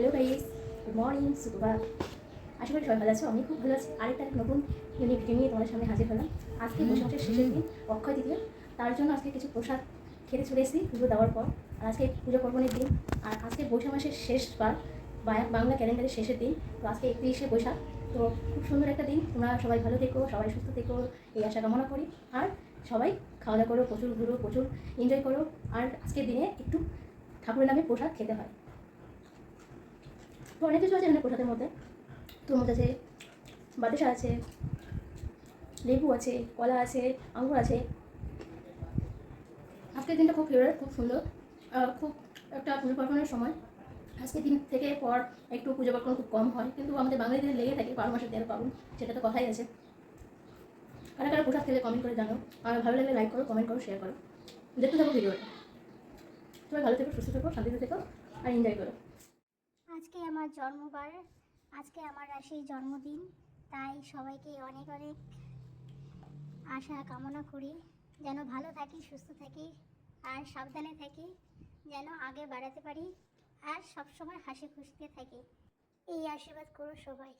Hello guys, good morning সুপ্রভাত আশা করি সবাই ভালো আছো আমি খুব ভালো আছি। আরেকটা নতুন ইউনিক ভিডিও নিয়ে তোমাদের সামনে হাজির হলাম। আজকে মাসের শেষের দিন, অক্ষয় তৃতীয়া। তার জন্য আজকে কিছু প্রসাদ খেতে চলে এসেছি, পুজো দেওয়ার পর। আর আজকে পুজো কর্মণের দিন। আর আজকে বৈশাখ মাসের শেষবার বা- বাংলা ক্যালেন্ডারের শেষের দিন। তো আজকে একত্রিশে বৈশাখ। তো খুব সুন্দর একটা দিন। তোমরা সবাই ভালো থেকো, সবাই সুস্থ থেকো। এই আশা কামনা করি। আর সবাই খাওয়া দাওয়া করো, প্রচুর ঘুরো, প্রচুর এনজয় করো। আর আজকের দিনে একটু ঠাকুরের নামে প্রসাদ খেতে হয়। তো অনেক কিছু আছে এখানে প্রসাদের মধ্যে। তরমুজ আছে, বাতাসা আছে, লেবু আছে, কলা আছে আঙুর আছে। আজকের দিনটা খুব ফেভারিট খুব সুন্দর। খুব একটা পুজো পার্বণের সময়। আজকের দিন থেকে পর একটু পুজো পার্বণ খুব কম হয়, কিন্তু আমাদের বাঙালিদের লেগে থাকে বারো মাসের তেরো পার্বণ, সেটা তো কথাই আছে। কারা কারা প্রসাদ খেলে কমেন্ট করে জানো আর ভালো লাগলে লাইক করো কমেন্ট করো শেয়ার করো। দেখতে থাকো ভিডিওটা সবাই ভালো থেকো, সুস্থ থেকো, শান্তিতে থেকো, আর এনজয় করো। আজকে আমার জন্মবার, আজকে আমার রাশির জন্মদিন, তাই সবাইকে অনেক অনেক আশা কামনা করি, যেন ভালো থাকি, সুস্থ থাকি, আর সাবধানে থাকি, যেন আগে বাড়াতে পারি, আর সবসময় হাসি খুশিতে থাকি। এই আশীর্বাদ করো সবাই।